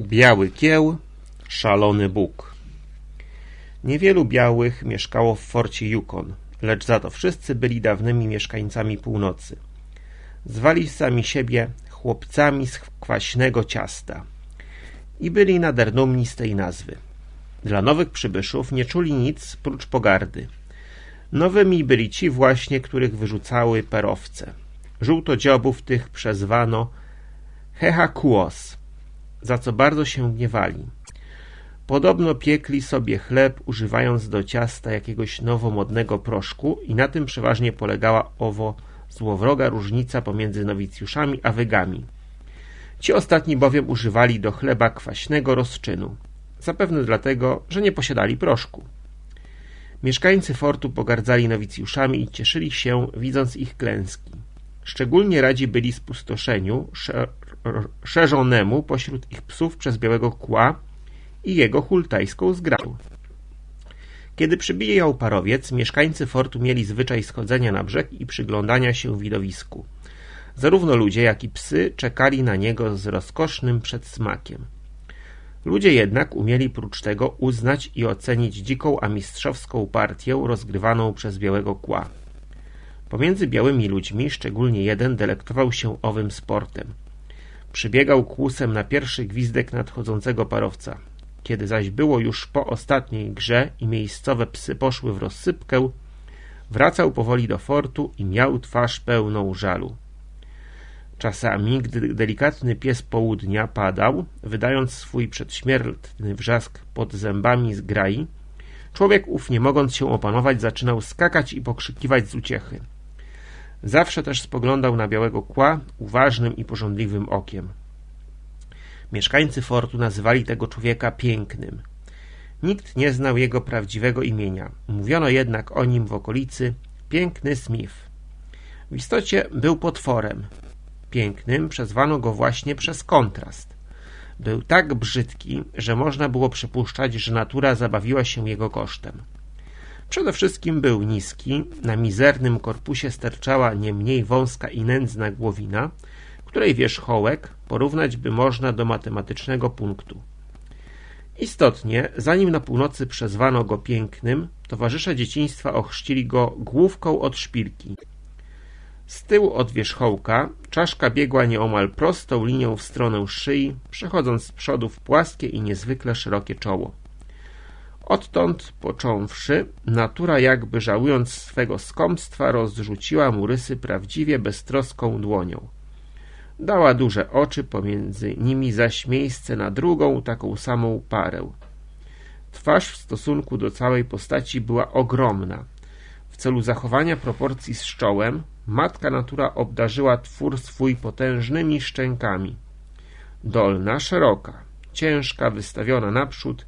Biały kieł, szalony Bóg. Niewielu białych mieszkało w forcie Yukon, lecz za to wszyscy byli dawnymi mieszkańcami północy. Zwali sami siebie chłopcami z kwaśnego ciasta i byli nader dumni z tej nazwy. Dla nowych przybyszów nie czuli nic prócz pogardy. Nowymi byli ci właśnie, których wyrzucały perowce. Żółtodziobów tych przezwano Hehakuos, za co bardzo się gniewali. Podobno piekli sobie chleb, używając do ciasta jakiegoś nowomodnego proszku i na tym przeważnie polegała owo złowroga różnica pomiędzy nowicjuszami a wygami. Ci ostatni bowiem używali do chleba kwaśnego rozczynu, zapewne dlatego, że nie posiadali proszku. Mieszkańcy fortu pogardzali nowicjuszami i cieszyli się, widząc ich klęski. Szczególnie radzi byli spustoszeniu szerzonemu pośród ich psów przez białego kła i jego hultajską zgrają. Kiedy przybijał parowiec, mieszkańcy fortu mieli zwyczaj schodzenia na brzeg i przyglądania się widowisku. Zarówno ludzie, jak i psy czekali na niego z rozkosznym przedsmakiem. Ludzie jednak umieli prócz tego uznać i ocenić dziką, a mistrzowską partię rozgrywaną przez białego kła. Pomiędzy białymi ludźmi szczególnie jeden delektował się owym sportem. Przybiegał kłusem na pierwszy gwizdek nadchodzącego parowca. Kiedy zaś było już po ostatniej grze i miejscowe psy poszły w rozsypkę, wracał powoli do fortu i miał twarz pełną żalu. Czasami, gdy delikatny pies południa padał, wydając swój przedśmiertny wrzask pod zębami z grai, człowiek ów, nie mogąc się opanować, zaczynał skakać i pokrzykiwać z uciechy. Zawsze też spoglądał na białego kła uważnym i pożądliwym okiem. Mieszkańcy fortu nazywali tego człowieka pięknym. Nikt nie znał jego prawdziwego imienia. Mówiono jednak o nim w okolicy piękny Smith. W istocie był potworem. Pięknym przezwano go właśnie przez kontrast. Był tak brzydki, że można było przypuszczać, że natura zabawiła się jego kosztem. Przede wszystkim był niski, na mizernym korpusie sterczała nie mniej wąska i nędzna głowina, której wierzchołek porównać by można do matematycznego punktu. Istotnie, zanim na północy przezwano go pięknym, towarzysze dzieciństwa ochrzcili go główką od szpilki. Z tyłu od wierzchołka czaszka biegła nieomal prostą linią w stronę szyi, przechodząc z przodu w płaskie i niezwykle szerokie czoło. Odtąd począwszy, natura jakby żałując swego skąpstwa rozrzuciła mu rysy prawdziwie beztroską dłonią. Dała duże oczy, pomiędzy nimi zaś miejsce na drugą, taką samą parę. Twarz w stosunku do całej postaci była ogromna. W celu zachowania proporcji z czołem, matka natura obdarzyła twór swój potężnymi szczękami. Dolna, szeroka, ciężka, wystawiona naprzód,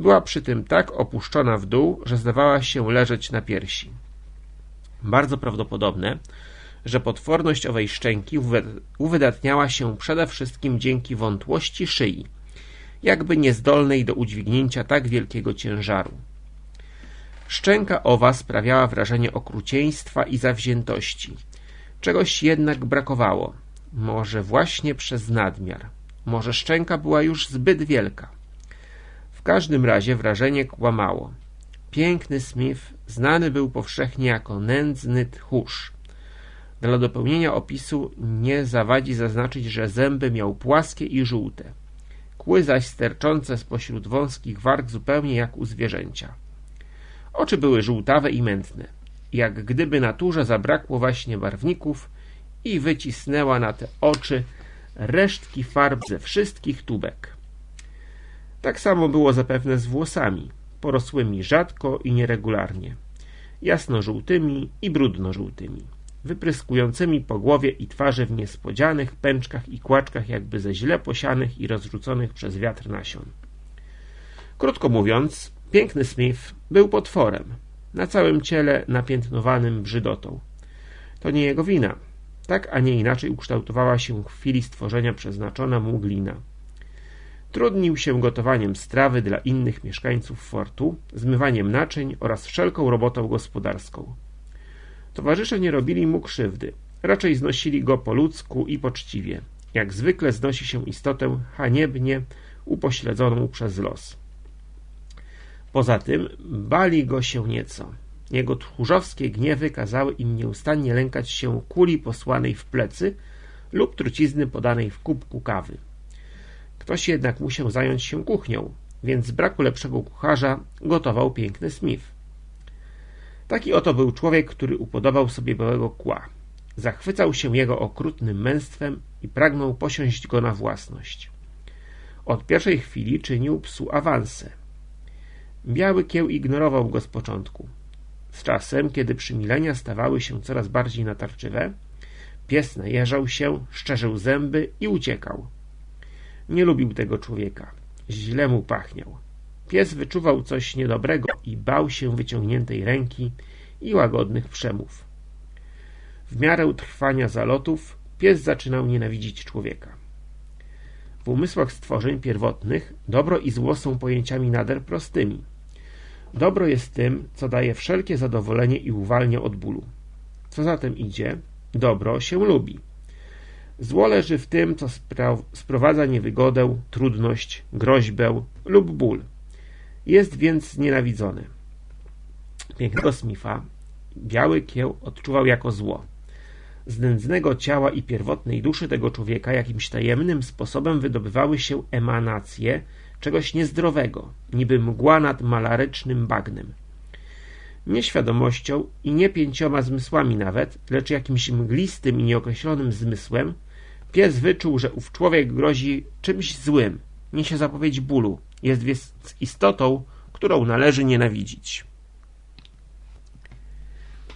była przy tym tak opuszczona w dół, że zdawała się leżeć na piersi. Bardzo prawdopodobne, że potworność owej szczęki uwydatniała się przede wszystkim dzięki wątłości szyi, jakby niezdolnej do udźwignięcia tak wielkiego ciężaru. Szczęka owa sprawiała wrażenie okrucieństwa i zawziętości. Czegoś jednak brakowało. Może właśnie przez nadmiar. Może szczęka była już zbyt wielka. W każdym razie wrażenie kłamało. Piękny Smith znany był powszechnie jako nędzny tchórz. Dla dopełnienia opisu nie zawadzi zaznaczyć, że zęby miał płaskie i żółte, kły zaś sterczące spośród wąskich warg zupełnie jak u zwierzęcia. Oczy były żółtawe i mętne, jak gdyby naturze zabrakło właśnie barwników i wycisnęła na te oczy resztki farb ze wszystkich tubek. Tak samo było zapewne z włosami, porosłymi rzadko i nieregularnie, jasno-żółtymi i brudno-żółtymi wypryskującymi po głowie i twarzy w niespodzianych pęczkach i kłaczkach jakby ze źle posianych i rozrzuconych przez wiatr nasion. Krótko mówiąc, piękny Smith był potworem, na całym ciele napiętnowanym brzydotą. To nie jego wina. Tak, a nie inaczej ukształtowała się w chwili stworzenia przeznaczona mu glina. Trudnił się gotowaniem strawy dla innych mieszkańców fortu, zmywaniem naczyń oraz wszelką robotą gospodarską. Towarzysze nie robili mu krzywdy, raczej znosili go po ludzku i poczciwie, jak zwykle znosi się istotę haniebnie upośledzoną przez los. Poza tym bali go się nieco. Jego tchórzowskie gniewy kazały im nieustannie lękać się kuli posłanej w plecy lub trucizny podanej w kubku kawy. Ktoś jednak musiał zająć się kuchnią, więc z braku lepszego kucharza gotował piękny Smith. Taki oto był człowiek, który upodobał sobie białego kła. Zachwycał się jego okrutnym męstwem i pragnął posiąść go na własność. Od pierwszej chwili czynił psu awanse. Biały kieł ignorował go z początku. Z czasem, kiedy przymilenia stawały się coraz bardziej natarczywe, pies najeżał się, szczerzył zęby i uciekał. Nie lubił tego człowieka. Źle mu pachniał. Pies wyczuwał coś niedobrego i bał się wyciągniętej ręki i łagodnych przemów. W miarę trwania zalotów pies zaczynał nienawidzić człowieka. W umysłach stworzeń pierwotnych dobro i zło są pojęciami nader prostymi. Dobro jest tym, co daje wszelkie zadowolenie i uwalnia od bólu. Co za tym idzie, dobro się lubi. Zło leży w tym, co sprowadza niewygodę, trudność, groźbę lub ból. Jest więc znienawidzony. Pięknego Smitha biały kieł odczuwał jako zło. Z nędznego ciała i pierwotnej duszy tego człowieka jakimś tajemnym sposobem wydobywały się emanacje czegoś niezdrowego, niby mgła nad malarycznym bagnem. Nie świadomością i nie pięcioma zmysłami nawet, lecz jakimś mglistym i nieokreślonym zmysłem, pies wyczuł, że ów człowiek grozi czymś złym, niesie zapowiedź bólu, jest więc istotą, którą należy nienawidzić.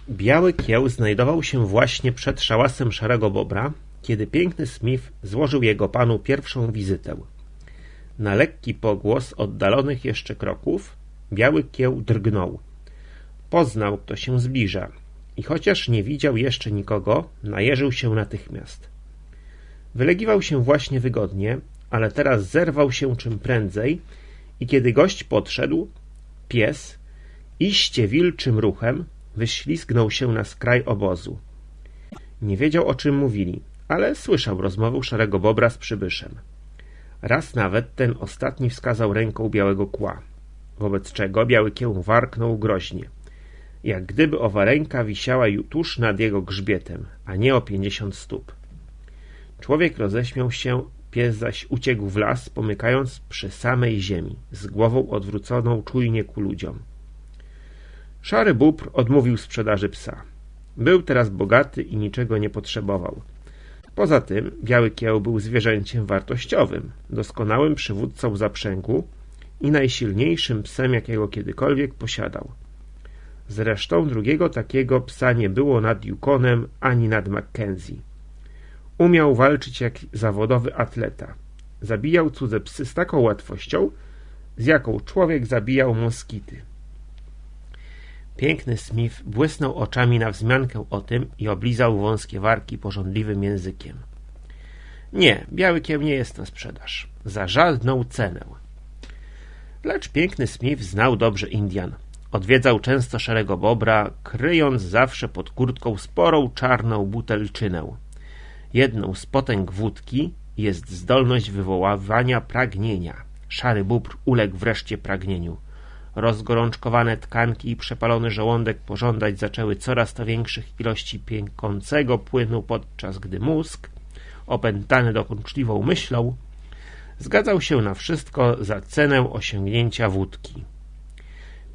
Biały kieł znajdował się właśnie przed szałasem szarego bobra, kiedy piękny Smith złożył jego panu pierwszą wizytę. Na lekki pogłos oddalonych jeszcze kroków biały kieł drgnął. Poznał, kto się zbliża i chociaż nie widział jeszcze nikogo, najeżył się natychmiast. Wylegiwał się właśnie wygodnie, ale teraz zerwał się czym prędzej i kiedy gość podszedł, pies, iście wilczym ruchem, wyślizgnął się na skraj obozu. Nie wiedział, o czym mówili, ale słyszał rozmowę szarego bobra z przybyszem. Raz nawet ten ostatni wskazał ręką białego kła, wobec czego biały kieł warknął groźnie, jak gdyby owa ręka wisiała tuż nad jego grzbietem, a nie o pięćdziesiąt stóp. Człowiek roześmiał się, pies zaś uciekł w las, pomykając przy samej ziemi, z głową odwróconą czujnie ku ludziom. Szary bóbr odmówił sprzedaży psa. Był teraz bogaty i niczego nie potrzebował. Poza tym biały kieł był zwierzęciem wartościowym, doskonałym przywódcą zaprzęgu i najsilniejszym psem, jakiego kiedykolwiek posiadał. Zresztą drugiego takiego psa nie było nad Yukonem ani nad Mackenzie. Umiał walczyć jak zawodowy atleta. Zabijał cudze psy z taką łatwością, z jaką człowiek zabijał moskity. Piękny Smith błysnął oczami na wzmiankę o tym i oblizał wąskie warki porządliwym językiem. Nie, biały kieł nie jest na sprzedaż. Za żadną cenę. Lecz piękny Smith znał dobrze Indian. Odwiedzał często szarego bobra, kryjąc zawsze pod kurtką sporą czarną butelczynę. Jedną z potęg wódki jest zdolność wywoływania pragnienia. Szary bóbr uległ wreszcie pragnieniu. Rozgorączkowane tkanki i przepalony żołądek pożądać zaczęły coraz to większych ilości piękącego płynu, podczas gdy mózg, opętany dokuczliwą myślą, zgadzał się na wszystko za cenę osiągnięcia wódki.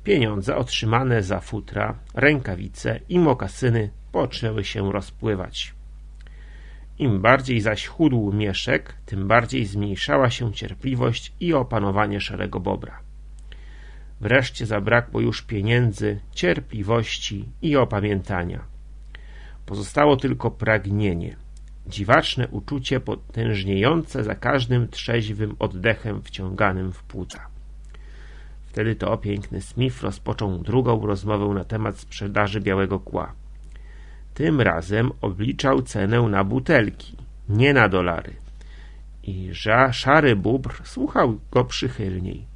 Pieniądze otrzymane za futra, rękawice i mokasyny poczęły się rozpływać. Im bardziej zaś chudł mieszek, tym bardziej zmniejszała się cierpliwość i opanowanie szarego bobra. Wreszcie zabrakło już pieniędzy, cierpliwości i opamiętania. Pozostało tylko pragnienie, dziwaczne uczucie potężniejące za każdym trzeźwym oddechem wciąganym w płuca. Wtedy to piękny Smith rozpoczął drugą rozmowę na temat sprzedaży białego kła. Tym razem obliczał cenę na butelki, nie na dolary. I szary bóbr słuchał go przychylniej.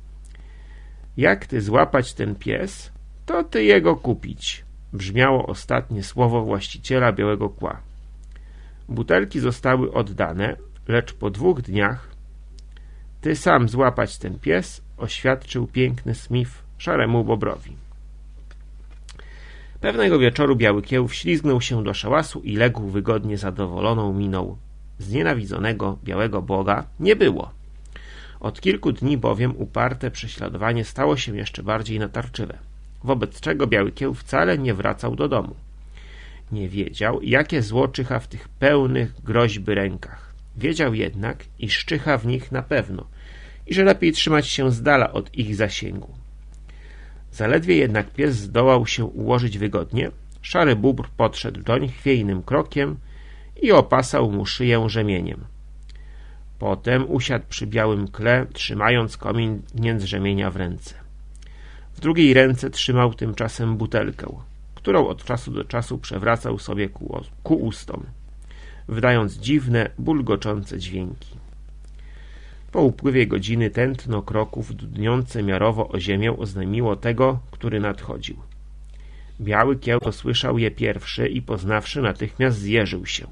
Jak ty złapać ten pies, to ty jego kupić, brzmiało ostatnie słowo właściciela białego kła. Butelki zostały oddane, lecz po dwóch dniach Ty sam złapać ten pies, oświadczył piękny Smith szaremu bobrowi. Pewnego wieczoru biały kieł wślizgnął się do szałasu i legł wygodnie zadowoloną miną. Znienawidzonego białego boga nie było. Od kilku dni bowiem uparte prześladowanie stało się jeszcze bardziej natarczywe, wobec czego biały kieł wcale nie wracał do domu. Nie wiedział, jakie zło czyha w tych pełnych groźby rękach. Wiedział jednak, iż czyha w nich na pewno i że lepiej trzymać się z dala od ich zasięgu. Zaledwie jednak pies zdołał się ułożyć wygodnie, szary bóbr podszedł doń chwiejnym krokiem i opasał mu szyję rzemieniem. Potem usiadł przy białym kle, trzymając komin z rzemienia w ręce. W drugiej ręce trzymał tymczasem butelkę, którą od czasu do czasu przewracał sobie ku, ku ustom, wydając dziwne, bulgoczące dźwięki. Po upływie godziny tętno kroków dudniące miarowo o ziemię oznajmiło tego, który nadchodził. Biały kieł dosłyszał je pierwszy i poznawszy natychmiast zjeżył się.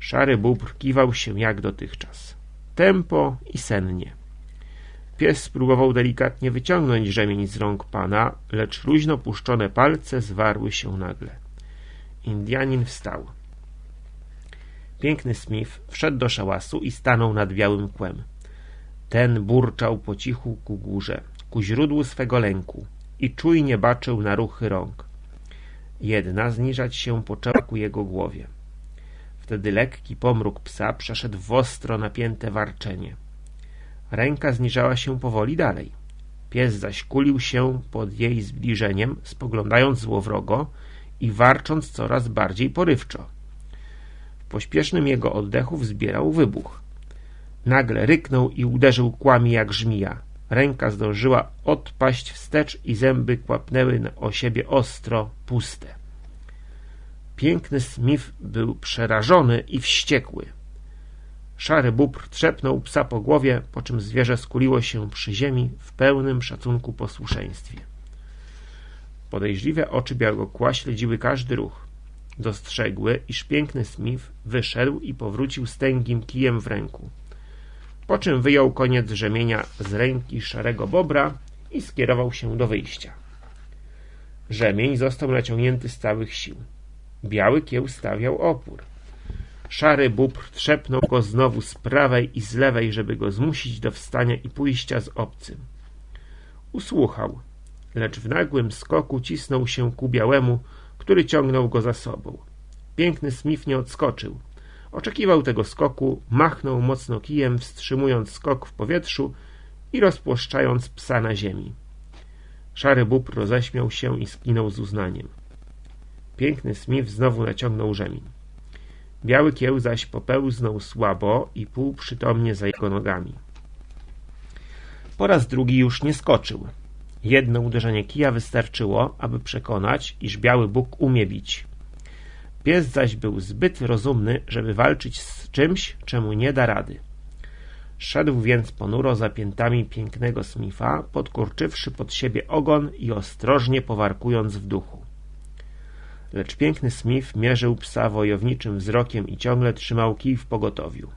Szary bóbr kiwał się jak dotychczas. Tempo i sennie. Pies spróbował delikatnie wyciągnąć rzemień z rąk pana, lecz luźno puszczone palce zwarły się nagle. Indianin wstał. Piękny Smith wszedł do szałasu i stanął nad białym kłem. Ten burczał po cichu ku górze, ku źródłu swego lęku i czujnie baczył na ruchy rąk. Jedna zniżać się poczęła ku jego głowie. Wtedy lekki pomruk psa przeszedł w ostro napięte warczenie. Ręka zniżała się powoli dalej. Pies zaś kulił się pod jej zbliżeniem, spoglądając złowrogo i warcząc coraz bardziej porywczo. W pośpiesznym jego oddechu wzbierał wybuch. Nagle ryknął i uderzył kłami jak żmija. Ręka zdążyła odpaść wstecz i zęby kłapnęły o siebie ostro, puste. Piękny Smith był przerażony i wściekły. Szary bóbr trzepnął psa po głowie, po czym zwierzę skuliło się przy ziemi w pełnym szacunku posłuszeństwie. Podejrzliwe oczy białego kła śledziły każdy ruch. Dostrzegły, iż piękny Smith wyszedł i powrócił z tęgim kijem w ręku po czym wyjął koniec rzemienia z ręki szarego bobra i skierował się do wyjścia. Rzemień został naciągnięty z całych sił. Biały kieł stawiał opór. Szary bóbr trzepnął go znowu z prawej i z lewej, żeby go zmusić do wstania i pójścia z obcym. Usłuchał, lecz w nagłym skoku cisnął się ku białemu, który ciągnął go za sobą. Piękny Smith nie odskoczył. Oczekiwał tego skoku, machnął mocno kijem, wstrzymując skok w powietrzu i rozpłoszczając psa na ziemi. Szary bób roześmiał się i skinął z uznaniem. Piękny Smith znowu naciągnął rzemień. Biały kieł zaś popełznął słabo i półprzytomnie za jego nogami. Po raz drugi już nie skoczył. Jedno uderzenie kija wystarczyło, aby przekonać, iż biały Bóg umie bić. Pies zaś był zbyt rozumny, żeby walczyć z czymś, czemu nie da rady. Szedł więc ponuro za piętami pięknego Smitha, podkurczywszy pod siebie ogon i ostrożnie powarkując w duchu. Lecz piękny Smith mierzył psa wojowniczym wzrokiem i ciągle trzymał kij w pogotowiu.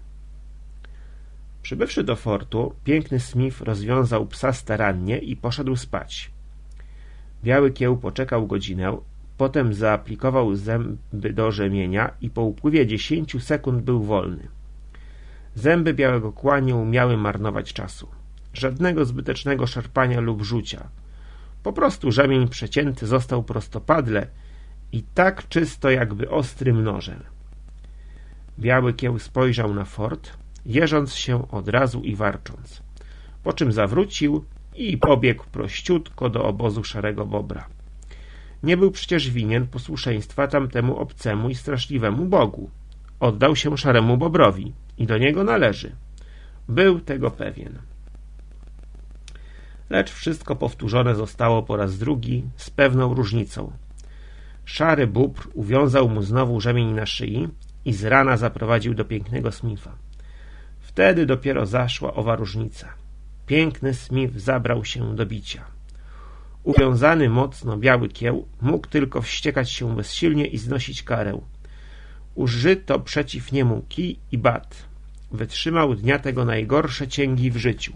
Przybywszy do fortu, piękny Smith rozwiązał psa starannie i poszedł spać. Biały kieł poczekał godzinę, Potem zaaplikował zęby do rzemienia i po upływie dziesięciu sekund był wolny. Zęby białego kła nie umiały marnować czasu. Żadnego zbytecznego szarpania lub rzucia. Po prostu rzemień przecięty został prostopadle i tak czysto jakby ostrym nożem. Biały kieł spojrzał na fort, jeżąc się od razu i warcząc. Po czym zawrócił i pobiegł prościutko do obozu szarego bobra. Nie był przecież winien posłuszeństwa tamtemu obcemu i straszliwemu Bogu. Oddał się szaremu Bobrowi i do niego należy. Był tego pewien. Lecz wszystko powtórzone zostało po raz drugi z pewną różnicą. Szary bóbr uwiązał mu znowu rzemień na szyi i z rana zaprowadził do pięknego Smitha. Wtedy dopiero zaszła owa różnica. Piękny Smith zabrał się do bicia. Uwiązany mocno biały kieł mógł tylko wściekać się bezsilnie i znosić karę. Użyto przeciw niemu kij i bat. wytrzymał dnia tego najgorsze cięgi w życiu.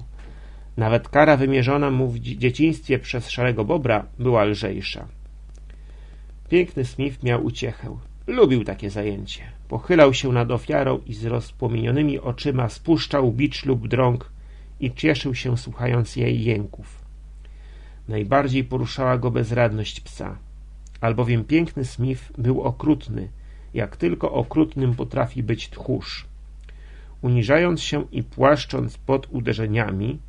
Nawet kara wymierzona mu w dzieciństwie przez szarego bobra była lżejsza. Piękny Smith miał uciechę. Lubił takie zajęcie. Pochylał się nad ofiarą i z rozpłomienionymi oczyma spuszczał bicz lub drąg i cieszył się słuchając jej jęków. Najbardziej poruszała go bezradność psa, albowiem piękny Smith był okrutny, jak tylko okrutnym potrafi być tchórz. Uniżając się i płaszcząc pod uderzeniami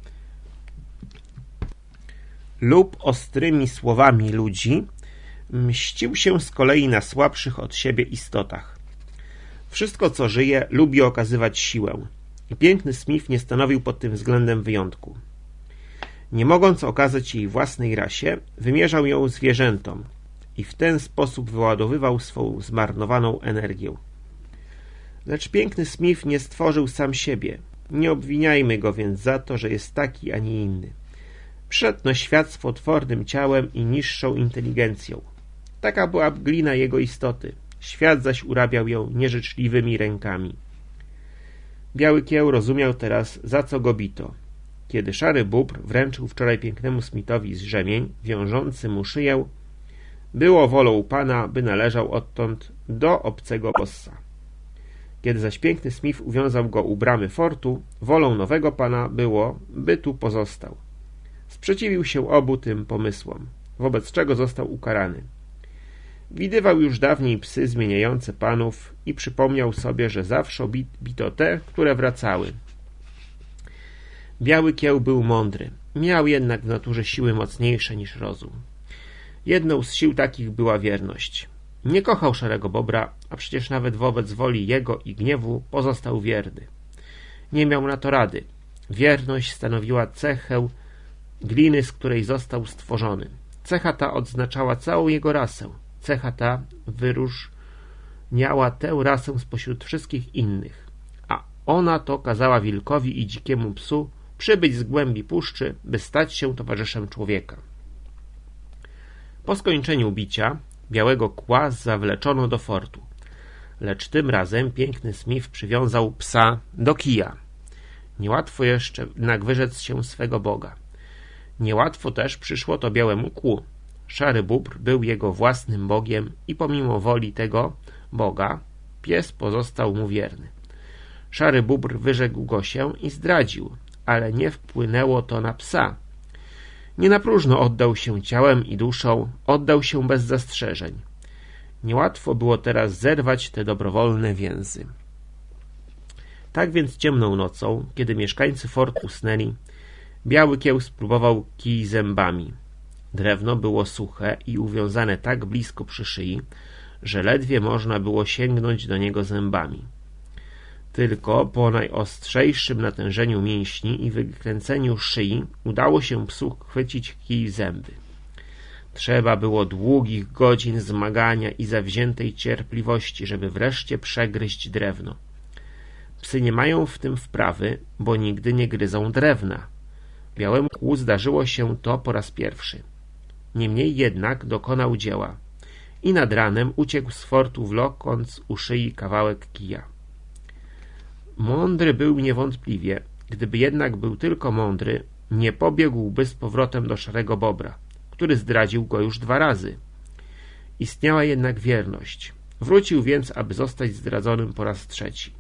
lub ostrymi słowami ludzi, mścił się z kolei na słabszych od siebie istotach. Wszystko, co żyje, lubi okazywać siłę. I piękny Smith nie stanowił pod tym względem wyjątku. Nie mogąc okazać jej własnej rasie, wymierzał ją zwierzętom i w ten sposób wyładowywał swą zmarnowaną energię. Lecz piękny Smith nie stworzył sam siebie. Nie obwiniajmy go więc za to, że jest taki, a nie inny. Przyszedł na świat z potwornym ciałem i niższą inteligencją. Taka była glina jego istoty. Świat zaś urabiał ją nieżyczliwymi rękami. Biały kieł rozumiał teraz, za co go bito. Kiedy szary bóbr wręczył wczoraj pięknemu Smithowi z rzemień, wiążący mu szyję, było wolą pana, by należał odtąd do obcego bossa. Kiedy zaś piękny Smith uwiązał go u bramy fortu, wolą nowego pana było, by tu pozostał. Sprzeciwił się obu tym pomysłom, wobec czego został ukarany. Widywał już dawniej psy zmieniające panów i przypomniał sobie, że zawsze bito te, które wracały. Biały kieł był mądry, miał jednak w naturze siły mocniejsze niż rozum. Jedną z sił takich była wierność. Nie kochał szarego bobra, a przecież nawet wobec woli jego i gniewu pozostał wierny. Nie miał na to rady. Wierność stanowiła cechę gliny, z której został stworzony. Cecha ta odznaczała całą jego rasę. Cecha ta wyróżniała tę rasę spośród wszystkich innych, a ona to kazała wilkowi i dzikiemu psu przybyć z głębi puszczy, by stać się towarzyszem człowieka. Po skończeniu bicia białego kła zawleczono do fortu, lecz tym razem piękny Smith przywiązał psa do kija. Niełatwo jeszcze jednak wyrzec się swego Boga. Niełatwo też przyszło to białemu kłu. Szary bóbr był jego własnym Bogiem i pomimo woli tego Boga pies pozostał mu wierny. Szary bóbr wyrzekł go się i zdradził, ale nie wpłynęło to na psa. Nie na próżno oddał się ciałem i duszą, oddał się bez zastrzeżeń. Niełatwo było teraz zerwać te dobrowolne więzy. Tak więc ciemną nocą, kiedy mieszkańcy fort usnęli, biały kieł spróbował kij zębami. Drewno było suche i uwiązane tak blisko przy szyi, że ledwie można było sięgnąć do niego zębami. Tylko po najostrzejszym natężeniu mięśni i wykręceniu szyi udało się psu chwycić kij zęby. Trzeba było długich godzin zmagania i zawziętej cierpliwości, żeby wreszcie przegryźć drewno. Psy nie mają w tym wprawy, bo nigdy nie gryzą drewna. Białemu kłu zdarzyło się to po raz pierwszy. Niemniej jednak dokonał dzieła i nad ranem uciekł z fortu wlokąc u szyi kawałek kija. Mądry był niewątpliwie, gdyby jednak był tylko mądry, nie pobiegłby z powrotem do szarego bobra, który zdradził go już dwa razy. Istniała jednak wierność. Wrócił więc, aby zostać zdradzonym po raz trzeci.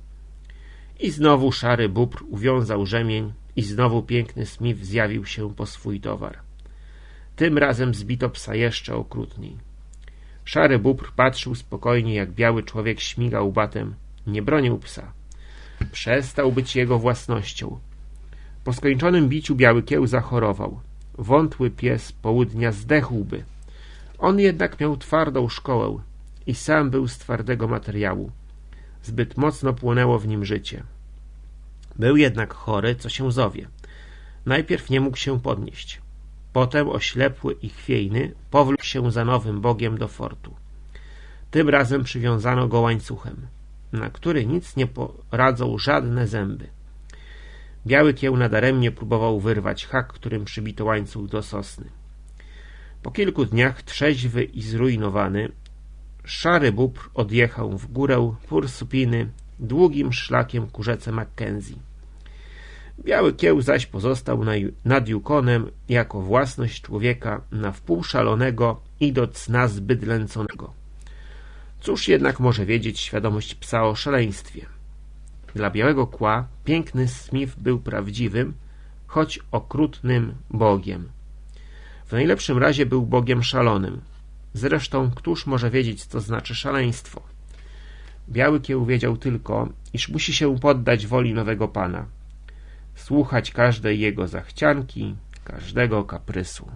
I znowu szary bóbr uwiązał rzemień i znowu piękny Smith zjawił się po swój towar. Tym razem zbito psa jeszcze okrutniej. Szary bóbr patrzył spokojnie, jak biały człowiek śmigał batem. Nie bronił psa. Przestał być jego własnością. Po skończonym biciu biały kieł zachorował. Wątły pies południa zdechłby. On jednak miał twardą szkołę i sam był z twardego materiału. Zbyt mocno płonęło w nim życie. Był jednak chory, co się zowie. Najpierw nie mógł się podnieść. Potem oślepły i chwiejny powlókł się za nowym bogiem do fortu. Tym razem przywiązano go łańcuchem, na który nic nie poradzą żadne zęby. Biały kieł nadaremnie próbował wyrwać hak, którym przybito łańcuch do sosny. Po kilku dniach trzeźwy i zrujnowany, szary bóbr odjechał w górę Pursupiny długim szlakiem ku rzece Mackenzie. Biały kieł zaś pozostał nad Yukonem jako własność człowieka na wpół szalonego i do cna zbyt lęconego. Cóż jednak może wiedzieć świadomość psa o szaleństwie? Dla białego kła piękny Smith był prawdziwym, choć okrutnym Bogiem. W najlepszym razie był Bogiem szalonym. Zresztą, któż może wiedzieć, co znaczy szaleństwo? Biały kieł wiedział tylko, iż musi się poddać woli nowego pana, słuchać każdej jego zachcianki, każdego kaprysu.